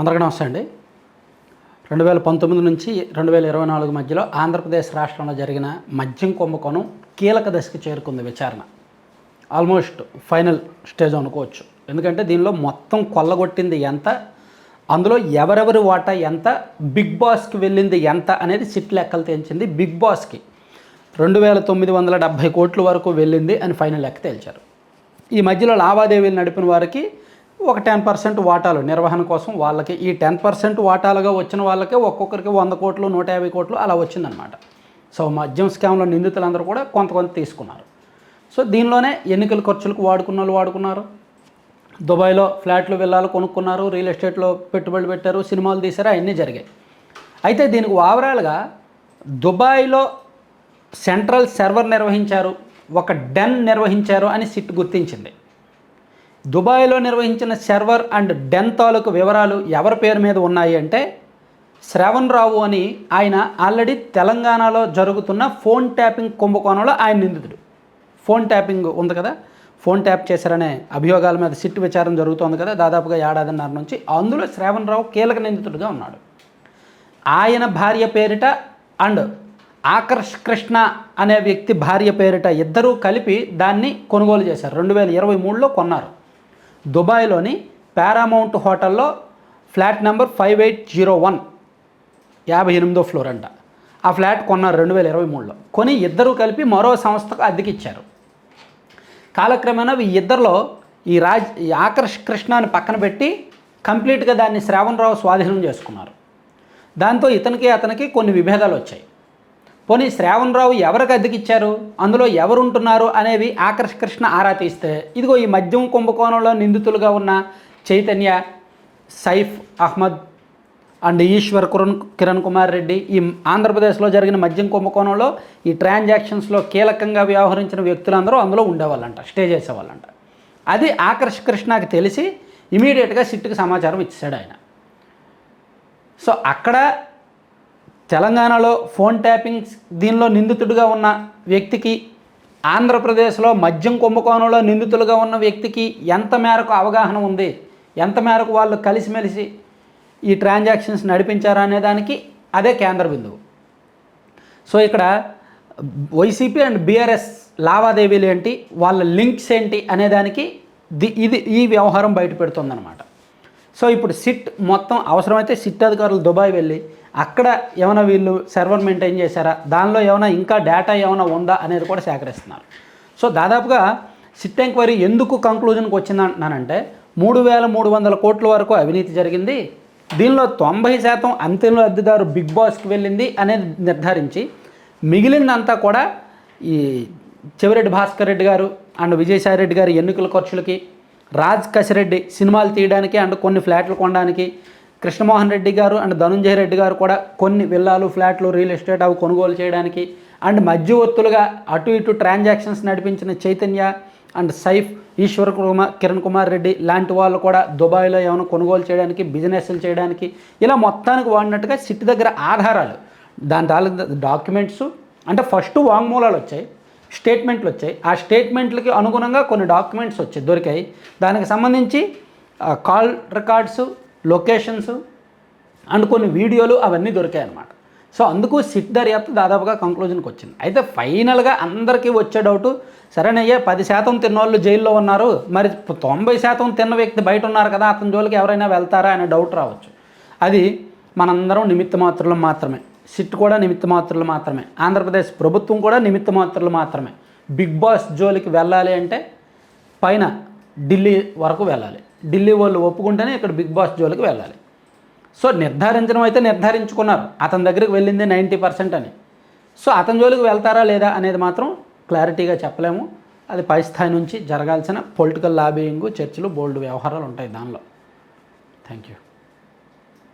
అందరికీ నమస్తే అండి. రెండు వేల పంతొమ్మిది నుంచి రెండు వేల ఇరవై నాలుగు మధ్యలో ఆంధ్రప్రదేశ్ రాష్ట్రంలో జరిగిన మద్యం కుంభకోణం కీలక దశకి చేరుకుంది విచారణ. ఆల్మోస్ట్ ఫైనల్ స్టేజ్ అనుకోవచ్చు. ఎందుకంటే దీనిలో మొత్తం కొల్లగొట్టింది ఎంత? అందులో ఎవరెవరి వాటా ఎంత? బిగ్ బాస్కి వెళ్ళింది ఎంత అనేది సిట్ లెక్కలు తేల్చింది బిగ్ బాస్కి. రెండు వేల తొమ్మిది వందల డెబ్భై కోట్ల వరకు వెళ్ళింది అని ఫైనల్ లెక్క తేల్చారు. ఈ మధ్యలో లావాదేవీలు నడిపిన వారికి ఒక టెన్ పర్సెంట్ వాటాలు నిర్వహణ కోసం వాళ్ళకి. ఈ టెన్ పర్సెంట్ వాటాలుగా వచ్చిన వాళ్ళకి ఒక్కొక్కరికి వంద కోట్లు నూట యాభై కోట్లు అలా వచ్చిందనమాట సో మద్యం స్కామ్లో నిందితులందరూ కూడా కొంత కొంత తీసుకున్నారు. సో దీనిలోనే ఎన్నికల ఖర్చులకు వాడుకున్న వాళ్ళు వాడుకున్నారు. దుబాయ్లో ఫ్లాట్లు విల్లాలు కొనుక్కున్నారు రియల్ ఎస్టేట్లో పెట్టుబడులు పెట్టారు సినిమాలు తీశారు అవన్నీ జరిగాయి. అయితే దీనికి ఓవరాల్గా దుబాయ్లో సెంట్రల్ సర్వర్ నిర్వహించారు ఒక డెన్ నిర్వహించారు అని సిట్ గుర్తించింది. దుబాయ్లో నిర్వహించిన సర్వర్ అండ్ డెన్ తాలూకు వివరాలు ఎవరి పేరు మీద ఉన్నాయి అంటే శ్రవణ్ రావు అని ఆయన ఆల్రెడీ తెలంగాణలో జరుగుతున్న ఫోన్ ట్యాపింగ్ కుంభకోణంలో ఆయన నిందితుడు. ఫోన్ ట్యాపింగ్ ఉంది కదా? ఫోన్ ట్యాప్ చేశారనే అభియోగాల మీద సిట్ విచారం జరుగుతోంది కదా? దాదాపుగా ఏడాదిన్నర నుంచి. అందులో శ్రావణ్ రావు కీలక నిందితుడిగా ఉన్నాడు. ఆయన భార్య పేరిట అండ్ ఆకర్ష్ కృష్ణ అనే వ్యక్తి భార్య పేరిట ఇద్దరూ కలిపి దాన్ని కొనుగోలు చేశారు. రెండు వేల ఇరవై మూడులో కొన్నారు. దుబాయ్లోని పారామౌంట్ హోటల్లో flat number five eight zero one యాభై ఎనిమిదో ఫ్లోర్ అంట. ఆ ఫ్లాట్ కొన్నారు రెండు వేల ఇరవై మూడులో. కొని ఇద్దరు కలిపి మరో సంస్థకు అద్దెకిచ్చారు. కాలక్రమేణా ఈ ఇద్దరిలో ఈ రాజ్ ఈ ఆకర్ష్ కృష్ణాన్ని పక్కన పెట్టి కంప్లీట్గా దాన్ని శ్రావణరావు స్వాధీనం చేసుకున్నారు. దాంతో ఇతనికి అతనికి కొన్ని విభేదాలు వచ్చాయి. పోనీ శ్రావణరావు ఎవరికి అద్దెకిచ్చారు? అందులో ఎవరు ఉంటున్నారు అనేవి ఆకర్ష్ కృష్ణ ఆరా తీస్తే ఇదిగో ఈ మద్యం కుంభకోణంలో నిందితులుగా ఉన్న చైతన్య సైఫ్ అహ్మద్ అండ్ ఈశ్వర్ కురణ్ కిరణ్ కుమార్ రెడ్డి ఈ ఆంధ్రప్రదేశ్లో జరిగిన మద్యం కుంభకోణంలో ఈ ట్రాన్సాక్షన్స్లో కీలకంగా వ్యవహరించిన వ్యక్తులందరూ అందులో ఉండేవాళ్ళంట స్టే చేసేవాళ్ళంట. అది ఆకర్ష్ కృష్ణకి తెలిసి ఇమీడియట్గా సిట్టుకి సమాచారం ఇచ్చాడు ఆయన. సో అక్కడ తెలంగాణలో ఫోన్ ట్యాపింగ్ దీనిలో నిందితుడిగా ఉన్న వ్యక్తికి ఆంధ్రప్రదేశ్లో మద్యం కుంభకోణంలో నిందితులుగా ఉన్న వ్యక్తికి ఎంత మేరకు అవగాహన ఉంది? ఎంత మేరకు వాళ్ళు కలిసిమెలిసి ఈ ట్రాన్సాక్షన్స్ నడిపించారా అనే దానికి అదే కేంద్ర బిందువు. సో ఇక్కడ వైసీపీ అండ్ బీఆర్ఎస్ లావాదేవీలు ఏంటి? వాళ్ళ లింక్స్ ఏంటి అనే దానికి ది ఇది ఈ వ్యవహారం బయట పెడుతుందన్నమాట సో ఇప్పుడు సిట్ మొత్తం అవసరమైతే సిట్ అధికారులు దుబాయ్ వెళ్ళి అక్కడ ఏమైనా వీళ్ళు సర్వర్ మెయింటైన్ చేశారా? దానిలో ఏమైనా ఇంకా డేటా ఏమైనా ఉందా అనేది కూడా సేకరిస్తున్నారు. సో దాదాపుగా సిట్ ఎంక్వైరీ ఎందుకు కంక్లూజన్కి వచ్చిందంటున్నానంటే మూడు వేల మూడు వందల కోట్ల వరకు అవినీతి జరిగింది. దీనిలో తొంభై శాతం అంతిమ అద్దెదారు బిగ్ బాస్కి వెళ్ళింది అనేది నిర్ధారించి మిగిలిందంతా కూడా ఈ చెవిరెడ్డి భాస్కర్ రెడ్డి గారు అండ్ విజయసాయి రెడ్డి గారి ఎన్నికల ఖర్చులకి రాజ్ కసిరెడ్డి సినిమాలు తీయడానికి అండ్ కొన్ని ఫ్లాట్లు కొనడానికి కృష్ణమోహన్ రెడ్డి గారు అండ్ ధనుంజయ రెడ్డి గారు కూడా కొన్ని విల్లాలు ఫ్లాట్లు రియల్ ఎస్టేట్ అవి కొనుగోలు చేయడానికి అండ్ మధ్యవర్తులుగా అటు ఇటు ట్రాన్సాక్షన్స్ నడిపించిన చైతన్య అండ్ సైఫ్ ఈశ్వర్ కుమార్ కిరణ్ కుమార్ రెడ్డి లాంటి వాళ్ళు కూడా దుబాయ్లో ఏమైనా కొనుగోలు చేయడానికి బిజినెస్లు చేయడానికి ఇలా మొత్తానికి వాడినట్టుగా సిట్ దగ్గర ఆధారాలు. దాని తాలూకు డాక్యుమెంట్స్ అంటే ఫస్ట్ వాంగ్మూలాలు వచ్చాయి స్టేట్మెంట్లు వచ్చాయి. ఆ స్టేట్మెంట్లకి అనుగుణంగా కొన్ని డాక్యుమెంట్స్ వచ్చాయి దొరికాయి. దానికి సంబంధించి కాల్ రికార్డ్స్ లొకేషన్స్ అండ్ కొన్ని వీడియోలు అవన్నీ దొరికాయి అన్నమాట సో అందుకు సిట్ దర్యాప్తు దాదాపుగా కంక్లూజన్కి వచ్చింది. అయితే ఫైనల్గా అందరికీ వచ్చే డౌటు సరేనయ్యే పది శాతం తిన్న వాళ్ళు జైల్లో ఉన్నారు మరి తొంభై శాతం తిన్న వ్యక్తి బయట ఉన్నారు కదా అతని జోలికి ఎవరైనా వెళ్తారా అనే డౌట్ రావచ్చు. అది మనందరం నిమిత్త మాత్రులు మాత్రమే. సిట్ కూడా నిమిత్త మాత్రులు మాత్రమే. ఆంధ్రప్రదేశ్ ప్రభుత్వం కూడా నిమిత్త మాత్రులు మాత్రమే. బిగ్ బాస్ జోలికి వెళ్ళాలి అంటే పైన ఢిల్లీ వరకు వెళ్ళాలి. ఢిల్లీ వాళ్ళు ఒప్పుకుంటేనే ఇక్కడ బిగ్ బాస్ జోలికి వెళ్ళాలి. సో నిర్ధారించడం అయితే నిర్ధారించుకున్నారు. అతని దగ్గరికి వెళ్ళింది నైంటీ పర్సెంట్ అని. సో అతని జోలికి వెళ్తారా లేదా అనేది మాత్రం క్లారిటీగా చెప్పలేము. అది పై స్థాయి నుంచి జరగాల్సిన పొలిటికల్ లాబింగ్ చర్చలు బోల్డ్ వ్యవహారాలు ఉంటాయి దానిలో. Thank you